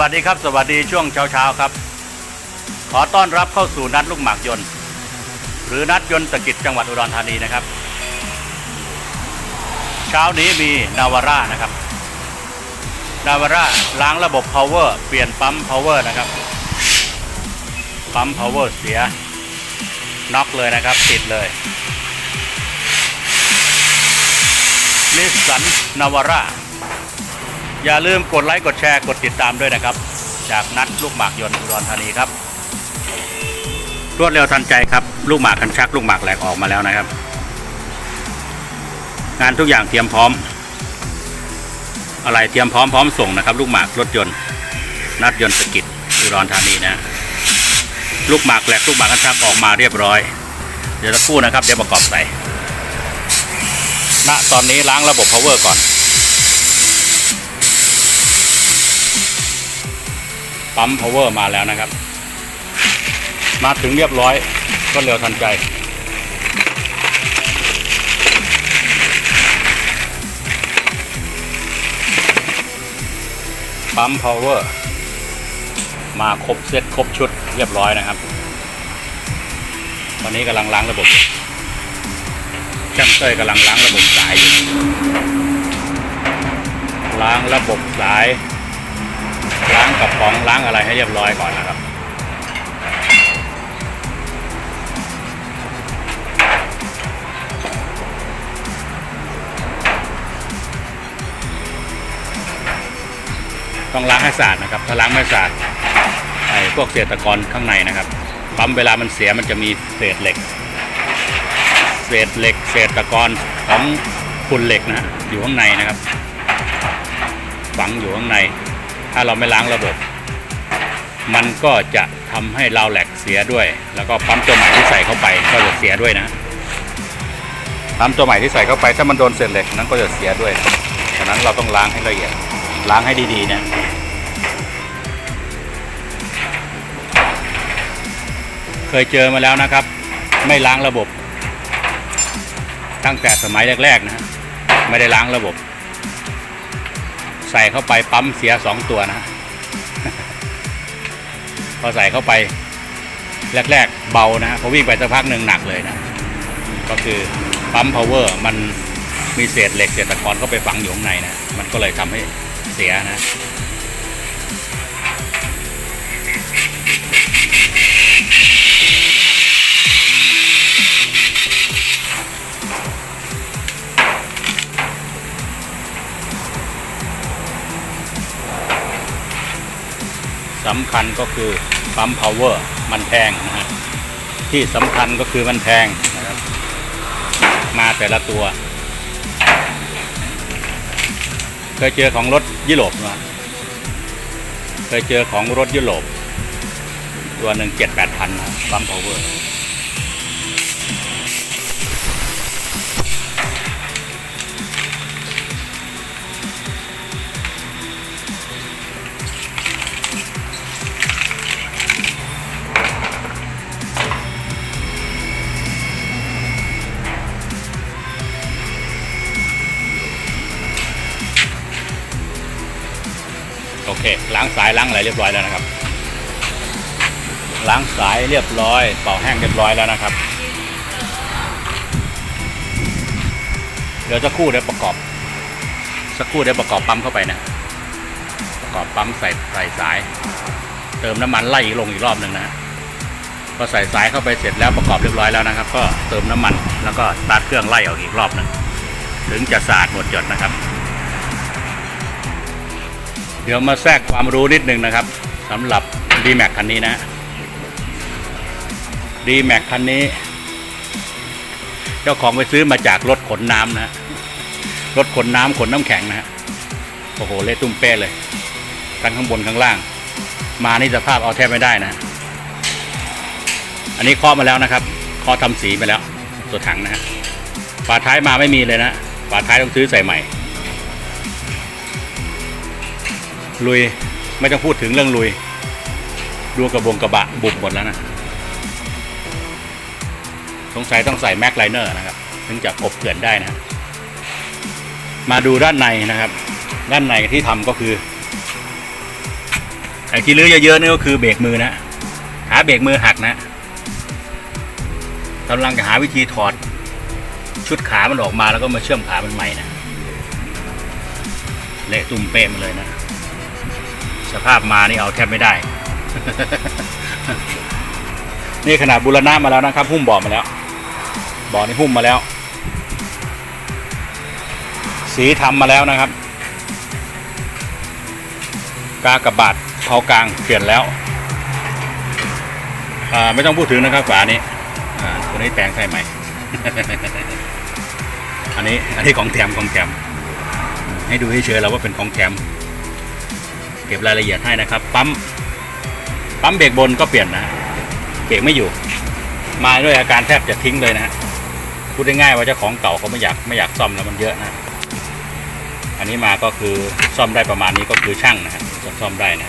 วัสดีครับ สวัสดีช่วงเช้าๆครับ ขอต้อนรับเข้าสู่นัดลูกหมากยนต์ หรือนัดยนต์ตะกิจจังหวัดอุดรธานีนะครับ เช้านี้มีนาวาร่านะครับนาวาร่าล้างระบบ power เปลี่ยนปั๊ม power นะครับ ปั๊ม power เสียน็อกเลยนะครับ ติดเลยนิสสันนาวาร่า อย่าลืมกดไลค์กดแชร์กดติดตามด้วยนะครับ จากนัดลูกหมากยนต์อุดรธานีครับ รวดเร็วทันใจครับ ลูกหมากคันชัก ลูกหมากแหลกออกมาแล้วนะครับ งานทุกอย่างเตรียมพร้อม อะไรเตรียมพร้อมพร้อมส่งนะครับ ลูกหมากรถยนต์ นัดยนต์สกิจอุดรธานีนะลูกหมากแหลกลูกหมากคันชักออกมาเรียบร้อย เดี๋ยวสักครู่นะครับเดี๋ยวประกอบใส่ณตอนนี้ล้างระบบ power ก่อน ปั๊ม power มาแล้วนะครับ มาถึงเรียบร้อยก็เร็วทันใจ ปั๊ม power มาครบเซตครบชุดเรียบร้อยนะครับ ตอนนี้กำลังล้างระบบช่างเต้ยกำลังล้างระบบสายอยู่ล้างระบบสาย กระป๋องล้างอะไรให้เรียบร้อยก่อนนะครับต้องล้างให้สะอาดนะครับ ถ้าล้างไม่สะอาดไอ้พวกเศษตะกอนข้างในนะครับ ปั๊มเวลามันเสียมันจะมีเศษเหล็ก เศษเหล็ก เศษตะกอนของคุณเหล็กนะฮะอยู่ข้างในนะครับ ฝังอยู่ข้างใน ถ้าเราไม่ล้างระบบ มันก็จะทำให้เราวแหลกเสียด้วย แล้วก็ปั๊มตัวใหม่ที่ใส่เข้าไปก็จะเสียด้วยนะปั๊มตัวใหม่ที่ใส่เข้าไป ถ้ามันโดนเศษเหล็กนั้นก็จะเสียด้วยฉะนั้นเราต้องล้างให้ละเอียดล้างให้ดีๆนะเคยเจอมาแล้วนะครับ ไม่ล้างระบบ ตั้งแต่สมัยแรกๆนะไม่ได้ล้างระบบ ใส่เข้าไปปั๊มเสียสองตัวนะพอใส่เข้าไปแรก ๆ เบานะพอวิ่งไปสักพักหนึ่งหนักเลยนะ ก็คือปั๊ม power มันมีเศษเหล็กเศษตะกอนเข้าไปฝังอยู่ข้างในนะ มันก็เลยทำให้เสียนะ สำคัญก็คือปั๊มพาวเวอร์มันแพงนะฮะที่สำคัญก็คือมันแพงนะครับ มาแต่ละตัว เคยเจอของรถยุโรปมาเคยเจอของรถยุโรปตัวหนึ่งเจ็ดแปดพันนะปั๊มพาวเวอร์ เคล้างสายล้างอะไรเรียบร้อยแล้วนะครับ ล้างสายเรียบร้อย เป่าแห้งเรียบร้อยแล้วนะครับ เดี๋ยวสักครู่เดี๋ยวประกอบ สักครู่เดี๋ยวประกอบปั๊มเข้าไปนะ ประกอบปั๊มใส่ใส่สาย เติมน้ำมันไล่ลงอีกรอบหนึ่งนะพอใส่สายเข้าไปเสร็จแล้วประกอบเรียบร้อยแล้วนะครับ ก็เติมน้ำมันแล้วก็ตาร์ทเครื่องไล่ออกอีกรอบหนึ่งถึงจะสะอาดหมดจดนะครับ ดี๋ยวมาแทรกความรู้นิดนึงนะครับสำหรับ d m a x คันนี้นะ d m a x คันนี้ เจ้าของไปซื้อมาจากรถขนน้ำนะรถขนน้ำขนน้ำแข็งนะฮะโอ้โหเละตุ้มเป้เลยทั้งข้างบนข้างล่าง มานี่สภาพเอาแทบไม่ได้นะ อันนี้เคาะมาแล้วนะครับเคาะทำสีไปแล้ว ตัวถังนะฮะฝาท้ายมาไม่มีเลยนะฝาท้ายต้องซื้อใส่ใหม่ ลุยไม่ต้องพูดถึงเรื่องลุย ดูกระบงกระบะบุบหมดแล้วนะ สงสัยต้องใส่แม็กไลเนอร์นะครับ ถึงจะกบเกลื่อนได้นะ มาดูด้านในนะครับ ด้านในที่ทำก็คือไอ้ที่ลื้อเยอะๆนี่ก็คือเบรกมือนะขาเบรกมือหักนะกำลังจะหาวิธีถอดชุดขามันออกมาแล้วก็มาเชื่อมขามันใหม่นะเละตุ่มเป๊ะมาเลยนะ สภาพมานี่เอาแทบไม่ได้ นี่ขนาดบูรณะมาแล้วนะครับ หุ้มบาะมาแล้วบาะนี่หุ้มมาแล้ว สีทำมาแล้วนะครับ กากระบาดเผากลางเปลี่ยนแล้วอ่าไม่ต้องพูดถึงนะครับฝานี้อ่าตัวนี้แปลงใส่ใหม่ อันนี้อันนี้ของแถมของแถมให้ดูให้เฉยๆแล้วว่าเป็นของแถม เก็บรายละเอียดให้นะครับ ปั๊ม ปั๊มเบรกบนก็เปลี่ยนนะ เบรกไม่อยู่ มาด้วยอาการแทบจะทิ้งเลยนะฮะพูดง่ายๆว่าเจ้าของเก่าเขาไม่อยากไม่อยากซ่อมแล้วมันเยอะนะ อันนี้มาก็คือซ่อมได้ประมาณนี้ก็คือช่างนะครับจะซ่อมได้นะ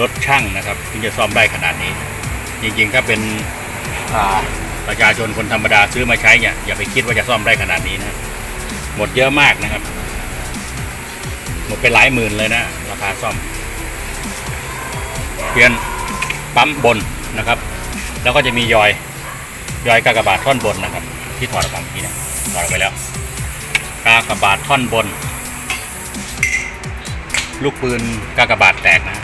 รถช่างนะครับที่จะซ่อมได้ขนาดนี้ จริงๆถ้าเป็นประชาชนคนธรรมดาซื้อมาใช้เนี่ยอย่าไปคิดว่าจะซ่อมได้ขนาดนี้นะหมดเยอะมากนะครับ มดไปหลายหมื่นเลยนะราคาซ่อม เปลี่ยนปั๊มบนนะครับ แล้วก็จะมียอยยอยกากบาทท่อนบนนะครับ ที่ถอดออกมาเมื่อกี้เนี่ยถอดออกไปแล้ว กากบาทท่อนบน ลูกปืนกากบาทแตกนะ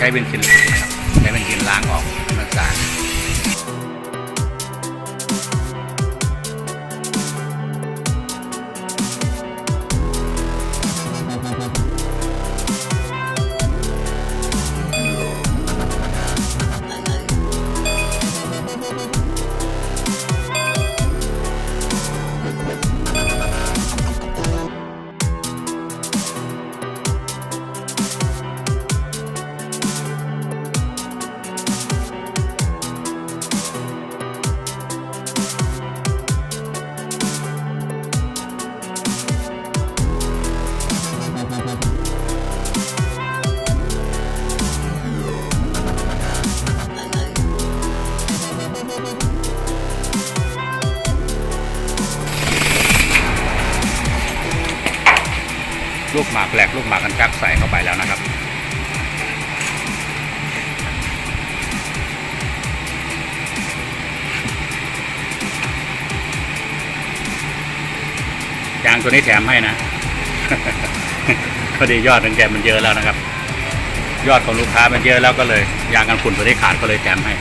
ใช้เป็นซินนะครับใช้เป็นซินล้างออกมันสะอาด ลูกหมากกันชักใส่เข้าไปแล้วนะครับ ยางตัวนี้แถมให้นะพอดียอดของแกมันเยอะแล้วนะครับ ยอดของลูกค้ามันเยอะแล้วก็เลยยางกันฝุ่นตัวนี้ขาดก็เลยแถมให้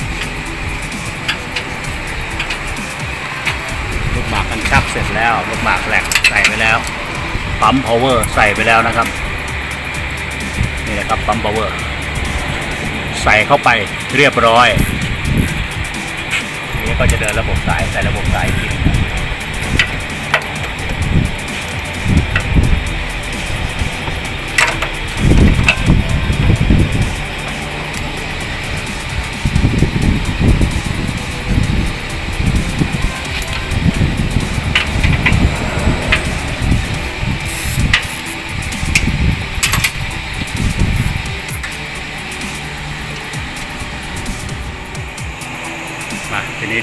ลูกหมากกันชักเสร็จแล้วลูกหมากแหลกใส่ไปแล้วปั๊ม power ใส่ไปแล้วนะครับ นี่แหละครับปั๊มเวอร์ใส่เข้าไปเรียบร้อยนี่ก็จะเดินระบบสายใส่ระบบสายกทีหนึ่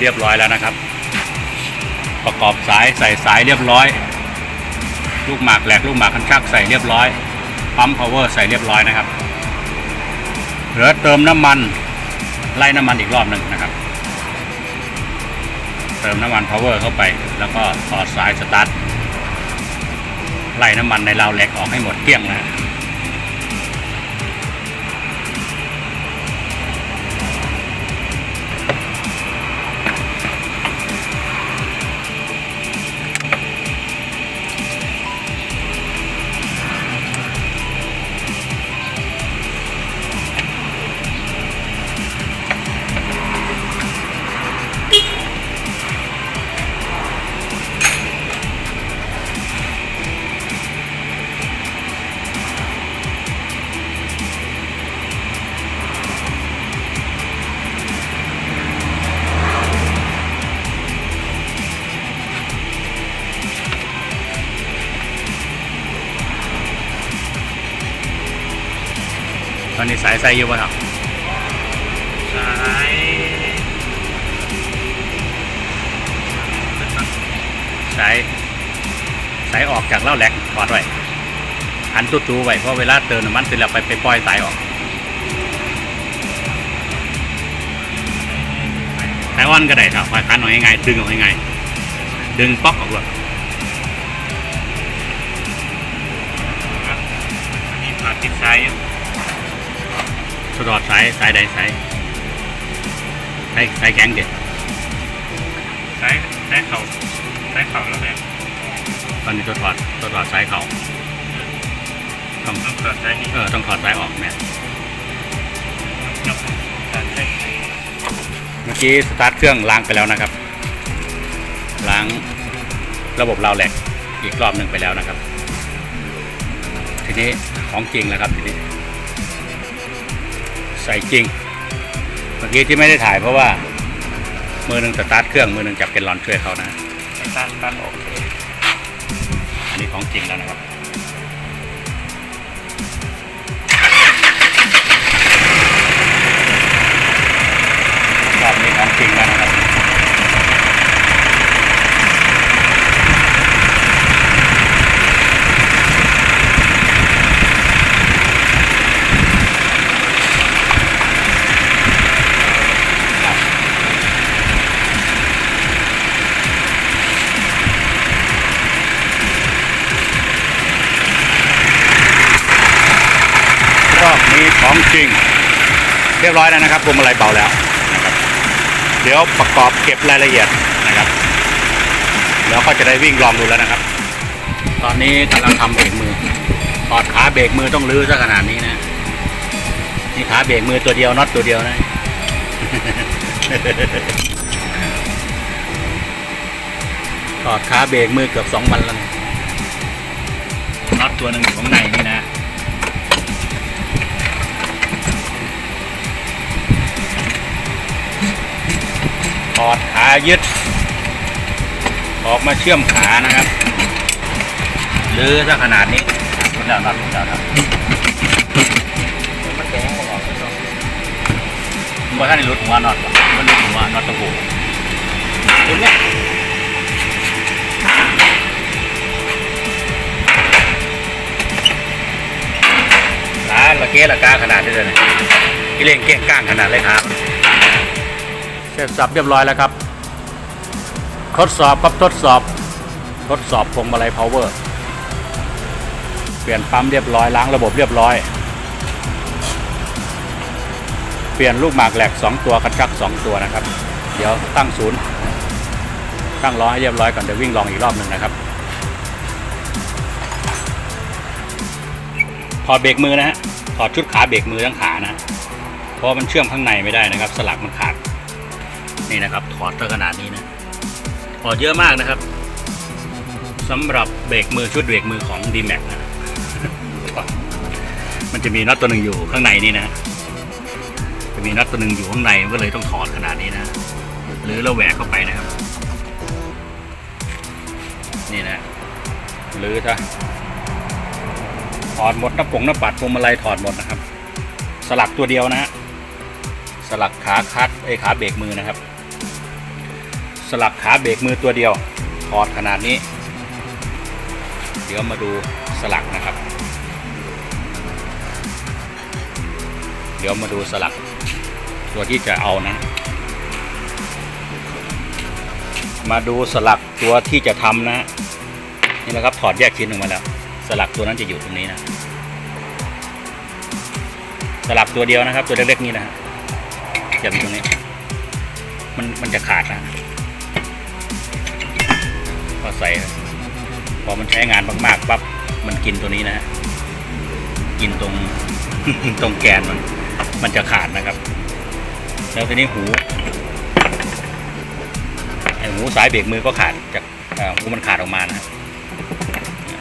เรียบร้อยแล้วนะครับ ประกอบสายใส่สายเรียบร้อย ลูกหมากแหลกลูกหมากคันชักใส่เรียบร้อยปั๊ม power ใส่เรียบร้อยนะครับเหลือเติมน้ำมันไล่น้ำมันอีกรอบหนึ่งนะครับ เติมน้ำมัน power เข้าไป แล้วก็ต่อสายสตาร์ทไล่น้ำมันในราวเหล็กออกให้หมดเกลี้ยงนะ ฮะตอนนี้สายใส่อยู่ป่ะครับสายสายสายออกจากเล่าแหลกถอดไว้หันตู้ๆไว้เพราะเวลาเติมน้ำมันเสร็จแล้วไปไปปล่อยสายออกสายอ่อนก็ได้ครับคอยคันออกง่ายๆดึงออกง่ายๆดึงป๊อกออกเลยอันนี้ผ่าติดสายอยู่ สะดอดสายสายใดสายสายสายแข็งเด็ดสายสายเข่าสายเข่าแล้วแบบตอนนี้ตัวถอดตัวถอดสายเขาต้องต้องเปิดสายนี้เออต้องถอดสายออกแม่ยกสายสายเมื่อกี้สตาร์ทเครื่องล้างไปแล้วนะครับ ล้างระบบราวแหลกอีกรอบหนึ่งไปแล้วนะครับ ทีนี้ของจริงแล้วครับทีนี้ ใส่จริง เมื่อกี้ที่ไม่ได้ถ่ายเพราะว่า มือหนึ่งสตาร์ทเครื่องมือหนึ่งจับเกนลอนช่วยเขานะตั้งตั้งโอเคอันนี้ของจริงแล้วนะครับ รอบนี้ของจริงแล้วนะครับ รอบนี้ของจริง เรี ยบร้อยแล้วนะครับพวงมาลัยเบาแล้วนะครับเดี๋ยวประกอบเก็บรายละเอียดนะครับ แล้วก็จะได้วิ่งลองดูแล้วนะครับ ตอนนี้กำลังทำเบรกมือถอดขาเบรกมือต้องรื้อซะขนาดนี้นะนี่ขาเบรกมือตัวเดียวน็อตตัวเดียวนะถอดขาเบรกมือเกือบสองวันแล้วนะน็อตตัวหนึ่งอยู่ข้างในนี่ อดขายึด ออกมาเชื่อมขานะครับหรือถ้าขนาดนี้คุณดาวนัดคุณดาวนัดมันแข็งออกไม่ต้องมันบ่ท่านรุดหัวน็อตหรอกมันรุดหัวน็อตตะปูคุณเนี่ยขาละเกะละกาขนาดนี้เลยนะที่เลงเก้งก้างขนาดเลยครับ เสร็จสับเรียบร้อยแล้วครับ ทดสอบครับทดสอบ ทดสอบพวงมาลัย power เปลี่ยนปั๊มเรียบร้อยล้างระบบเรียบร้อย เปลี่ยนลูกหมากแหลก 2 ตัวกระชัก 2 ตัวนะครับ เดี๋ยวตั้งศูนย์ตั้งล้อให้เรียบร้อยก่อนเดี๋ยววิ่งลองอีกรอบหนึ่งนะครับถอดเบรกมือนะฮะถอดชุดขาเบรกมือทั้งขานะ เพราะมันเชื่อมข้างในไม่ได้นะครับ สลักมันขาด นี่นะครับถอดเท่าขนาดนี้นะถอดเยอะมากนะครับสำหรับเบรกมือชุดเบรกมือของ d m a x นะมันจะมีน็อตตัวหนึ่งอยู่ข้างในนี่นะจะมีน็อตตัวหนึ่งอยู่ข้างในก็เลยต้องถอดขนาดนี้นะหรือเราแหวกเข้าไปนะครับ นี่นะหรือถ้าถอดหมดหน้าปงหน้าปัดพวงมาลัยถอดหมดนะครับ สลักตัวเดียวนะฮะสลักขาคัดไอขาเบรกมือนะครับ สลักขาเบรกมือตัวเดียวถอดขนาดนี้ เดี๋ยวมาดูสลักนะครับ เดี๋ยวมาดูสลัก ตัวที่จะเอานะ มาดูสลักตัวที่จะทำนะนี่นะครับถอดแยกชิ้นออกมาแล้ว สลักตัวนั้นจะอยู่ตรงนี้นะ สลักตัวเดียวนะครับ ตัวเล็กๆนี่นะฮะจะมีตรงนี้ มันมันจะขาดนะ พอใส่พอมันใช้งานมากๆปั๊บมันกินตัวนี้นะฮะกินตรง ตรงแกนมัน มันจะขาดนะครับ แล้วทีนี้หูไอหูสายเบรกมือก็ขาดจากหูมันขาดออกมานะ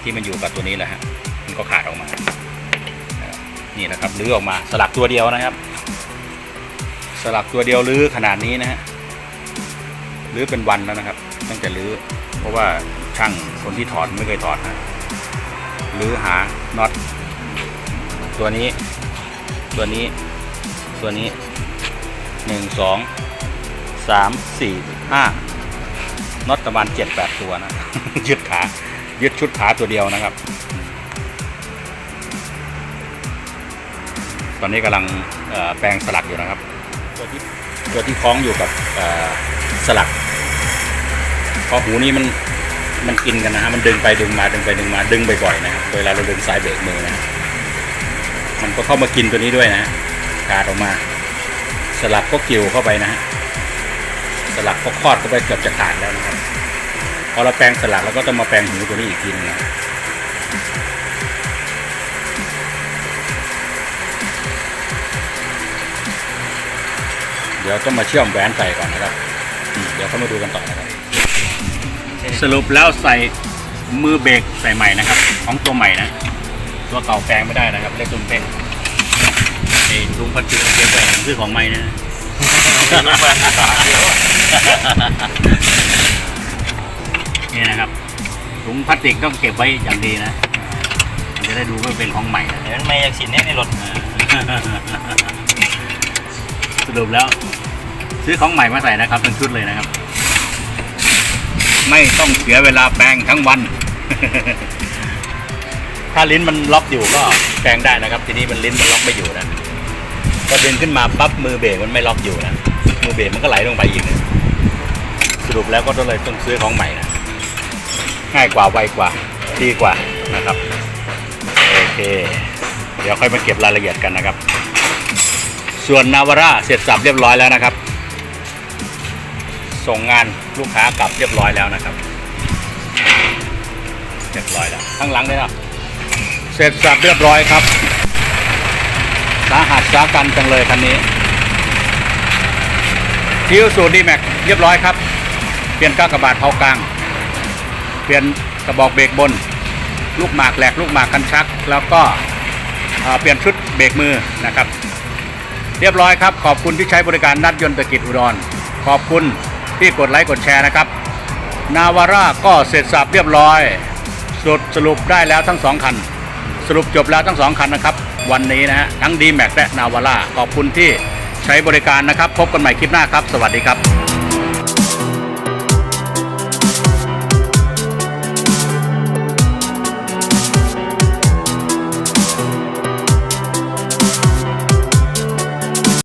ที่มันอยู่กับตัวนี้แหละฮะมันก็ขาดออกมา นี่นะครับลื้อออกมาสลักตัวเดียวนะครับ สลักตัวเดียวลื้อขนาดนี้นะฮะลื้อเป็นวันแล้วนะครับ ตั้งแต่ลื้อเพราะว่าช่างคนที่ถอดไม่เคยถอดนะลื้อหาน็อตตัวนี้ ตัวนี้ ตัวนี้หนึ่งสองสามสี่ห้าน็อตประมาณเจ็ดแปดตัวนะ ยึดขา ยึดชุดขาตัวเดียวนะครับ ตอนนี้กำลังแปลงสลักอยู่นะครับ ตัวที่ตัวที่คล้องอยู่กับสลัก ราะหูนี้มันมันกินกันนะฮะมันดึงไปดึงมาดึงไปดึงมาดึงบ่อยๆนะครับเวลาเราดึงสายเบรกมือนะมันก็เข้ามากินตัวนี้ด้วยนะขาดออกมา สลักก็กิ่วเข้าไปนะฮะสลักก็คลอดเข้าไปเกือบจะขาดแล้วนะครับพอเราแปลงสลักแล้วก็ต้องมาแปลงหูตัวนี้อีกทีนึงนะเดี๋ยวต้องมาเชื่อมแหวนใส่ก่อนนะครับ เดี๋ยวเข้ามาดูกันต่อนะครับ สรุปแล้วใส่มือเบรกใส่ใหม่นะครับ ของตัวใหม่นะ ตัวเก่าแปลงไม่ได้นะครับเล็กตุ้มเป้งไอ้ลุงพัดจืดเก็บไว้ผมซื้อของใหม่นะนี่นะครับถุงพลาสติกต้องเก็บไว้อย่างดีนะมันจะได้ดูว่าเป็นของใหม่นะเดี๋ยวมันไม่อยากสินเนี่ยในรถสรุปแล้ว ซื้อของใหม่มาใส่นะครับเป็นชุดเลยนะครับ ไม่ต้องเสียเวลาแปลงทั้งวัน ถ้าลิ้นมันล็อกอยู่ก็แปลงได้นะครับ ทีนี้มันลิ้นมันล็อกไม่อยู่นะพอดึงขึ้นมาปั๊บมือเบรกมันไม่ล็อกอยู่นะมือเบรกมันก็ไหลลงไปอีกนะสรุปแล้วก็ต้องเลยต้องซื้อของใหม่นะง่ายกว่าไวกว่าดีกว่านะครับโอเค เดี๋ยวค่อยมาเก็บรายละเอียดกันนะครับ ส่วนนาวาร่าเสร็จสับเรียบร้อยแล้วนะครับ ส่งงานลูกค้ากลับเรียบร้อยแล้วนะครับเรียบร้อยแล้วข้างหลังเลยเนาะเสร็จสับเรียบร้อยครับสาหัสสากันจังเลยคันนี้ทิวสูตรดีแม็กเรียบร้อยครับ เปลี่ยนก้ากระบาดเผากลาง เปลี่ยนกระบอกเบรกบน ลูกหมากแหลกลูกหมากกันชัก แล้วก็เอ่อเปลี่ยนชุดเบรกมือนะครับ เรียบร้อยครับ ขอบคุณที่ใช้บริการนัดยนต์ตะกิจอุดร ขอบคุณ ที่กดไลค์กดแชร์นะครับ นาวาร่าก็เสร็จสับเรียบร้อยสุดสรุปได้แล้วทั้งสองคัน สรุปจบแล้วทั้งสองคันนะครับ วันนี้นะฮะทั้งดีแม็กและนาวาร่าขอบคุณที่ใช้บริการนะครับ พบกันใหม่คลิปหน้าครับ สวัสดีครับ